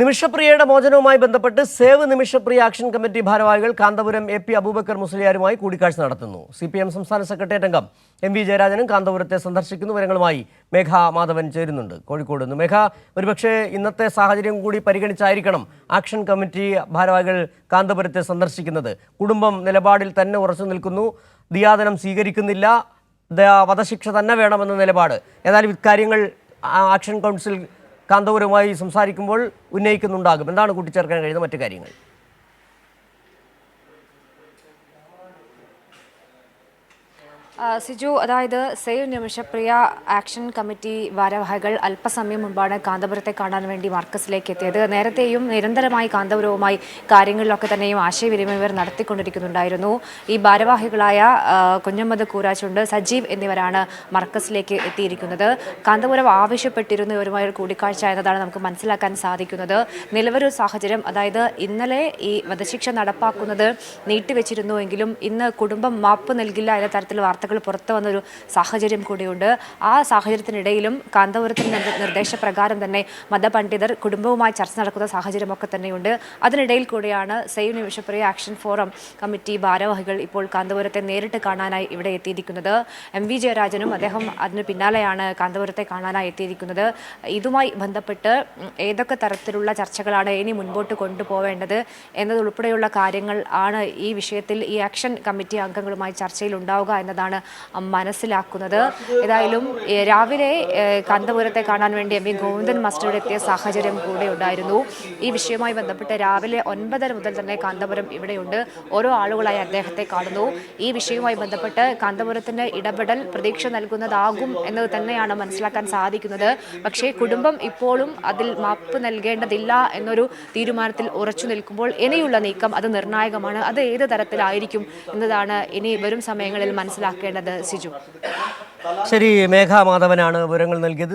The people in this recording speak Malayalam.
നിമിഷപ്രിയയുടെ മോചനവുമായി ബന്ധപ്പെട്ട് സേവ് നിമിഷപ്രിയ ആക്ഷൻ കമ്മിറ്റി ഭാരവാഹികൾ കാന്തപുരം എ പി അബൂബക്കർ മുസ്ലിയാരുമായി കൂടിക്കാഴ്ച നടത്തുന്നു. സി പി എം സംസ്ഥാന സെക്രട്ടേറിയറ്റ് അംഗം എം വി ജയരാജനും കാന്തപുരത്തെ സന്ദർശിക്കുന്നു വിവരങ്ങളുമായി മേഘ മാധവൻ ചേരുന്നുണ്ട്. കോഴിക്കോട് നിന്ന് മേഘ ഒരുപക്ഷെ ഇന്നത്തെ സാഹചര്യം കൂടി പരിഗണിച്ചായിരിക്കണം ആക്ഷൻ കമ്മിറ്റി ഭാരവാഹികൾ കാന്തപുരത്തെ സന്ദർശിക്കുന്നത്. കുടുംബം നിലപാടിൽ തന്നെ ഉറച്ചു നിൽക്കുന്നു. ദിയാദനം സ്വീകരിക്കുന്നില്ല. വധശിക്ഷ തന്നെ വേണമെന്ന നിലപാട്. ഏതായാലും ഇക്കാര്യങ്ങൾ ആക്ഷൻ കൗൺസിൽ കാന്തപുരവുമായി സംസാരിക്കുമ്പോൾ ഉന്നയിക്കുന്നുണ്ടാകും. എന്താണ് കൂട്ടിച്ചേർക്കാൻ കഴിയുന്ന മറ്റു കാര്യങ്ങൾ? സിജു അതായത് സേവ് നിമിഷപ്രിയ ആക്ഷൻ കമ്മിറ്റി ഭാരവാഹികൾ അല്പസമയം മുമ്പാണ് കാന്തപുരത്തെ കാണാൻ വേണ്ടി മാർക്കസിലേക്ക് എത്തിയത്. നേരത്തെയും നിരന്തരമായി കാന്തപുരവുമായി കാര്യങ്ങളിലൊക്കെ തന്നെയും ആശയവിനിമയം ഇവർ നടത്തിക്കൊണ്ടിരിക്കുന്നുണ്ടായിരുന്നു. ഈ ഭാരവാഹികളായ കുഞ്ഞമ്മദ് കൂരാച്ചുണ്ട് സജീവ് എന്നിവരാണ് മർക്കസിലേക്ക് എത്തിയിരിക്കുന്നത്. കാന്തപുരം ആവശ്യപ്പെട്ടിരുന്നു ഇവരുമായി കൂടിക്കാഴ്ച എന്നതാണ് നമുക്ക് മനസ്സിലാക്കാൻ സാധിക്കുന്നത്. നിലവിലൊരു സാഹചര്യം അതായത് ഇന്നലെ ഈ വധശിക്ഷ നടപ്പാക്കുന്നത് നീട്ടിവെച്ചിരുന്നുവെങ്കിലും ഇന്ന് കുടുംബം മാപ്പ് നൽകില്ല എന്ന തരത്തിൽ വാർത്തകൾ പുറത്തു വന്നൊരു സാഹചര്യം കൂടിയുണ്ട്. ആ സാഹചര്യത്തിനിടയിലും കാന്തപുരത്തിന്റെ നിർദ്ദ- നിർദ്ദേശപ്രകാരം തന്നെ മതപണ്ഡിതർ കുടുംബവുമായി ചർച്ച നടക്കുന്ന സാഹചര്യമൊക്കെ തന്നെയുണ്ട്. അതിനിടയിൽ കൂടിയാണ് save Nimishapriya action forum committee ഭാരവാഹികൾ ഇപ്പോൾ കാന്തപുരത്തെ നേരിട്ട് കാണാനായി ഇവിടെ എത്തിയിരിക്കുന്നത്. എം വി ജയരാജനും അദ്ദേഹം അതിന് പിന്നാലെയാണ് കാന്തപുരത്തെ കാണാനായി എത്തിയിരിക്കുന്നത്. ഇതുമായി ബന്ധപ്പെട്ട് ഏതൊക്കെ തരത്തിലുള്ള ചർച്ചകളാണ് ഇനി മുൻപോട്ട് കൊണ്ടുപോവേണ്ടത് എന്നതുൾപ്പെടെയുള്ള കാര്യങ്ങൾ ആണ് ഈ വിഷയത്തിൽ ഈ ആക്ഷൻ കമ്മിറ്റി അംഗങ്ങളുമായി ചർച്ചയിൽ ഉണ്ടാവുക എന്നതാണ് മനസ്സിലാക്കുന്നത്. ഏതായാലും രാവിലെ കന്തപുരത്തെ കാണാൻ വേണ്ടി എം വി ഗോവിന്ദൻ മാസ്റ്ററുടെ എത്തിയ സാഹചര്യം കൂടെ ഉണ്ടായിരുന്നു. ഈ വിഷയവുമായി ബന്ധപ്പെട്ട് രാവിലെ ഒൻപതര മുതൽ തന്നെ കാന്തപുരം ഇവിടെയുണ്ട്. ഓരോ ആളുകളായി അദ്ദേഹത്തെ കാണുന്നു. ഈ വിഷയവുമായി ബന്ധപ്പെട്ട് കാന്തപുരത്തിന്റെ ഇടപെടൽ പ്രതീക്ഷ നൽകുന്നതാകും എന്നത് തന്നെയാണ് മനസ്സിലാക്കാൻ സാധിക്കുന്നത്. പക്ഷേ കുടുംബം ഇപ്പോഴും അതിൽ മാപ്പ് നൽകേണ്ടതില്ല എന്നൊരു തീരുമാനത്തിൽ ഉറച്ചു നിൽക്കുമ്പോൾ ഇനിയുള്ള നീക്കം അത് നിർണായകമാണ്. അത് ഏത് തരത്തിലായിരിക്കും എന്നതാണ് ഇനി വരും സമയങ്ങളിൽ മനസ്സിലാക്കേണ്ടത് സിജു. ശരി മേഘ മാധവനാണ് വിവരങ്ങൾ നൽകിയത്.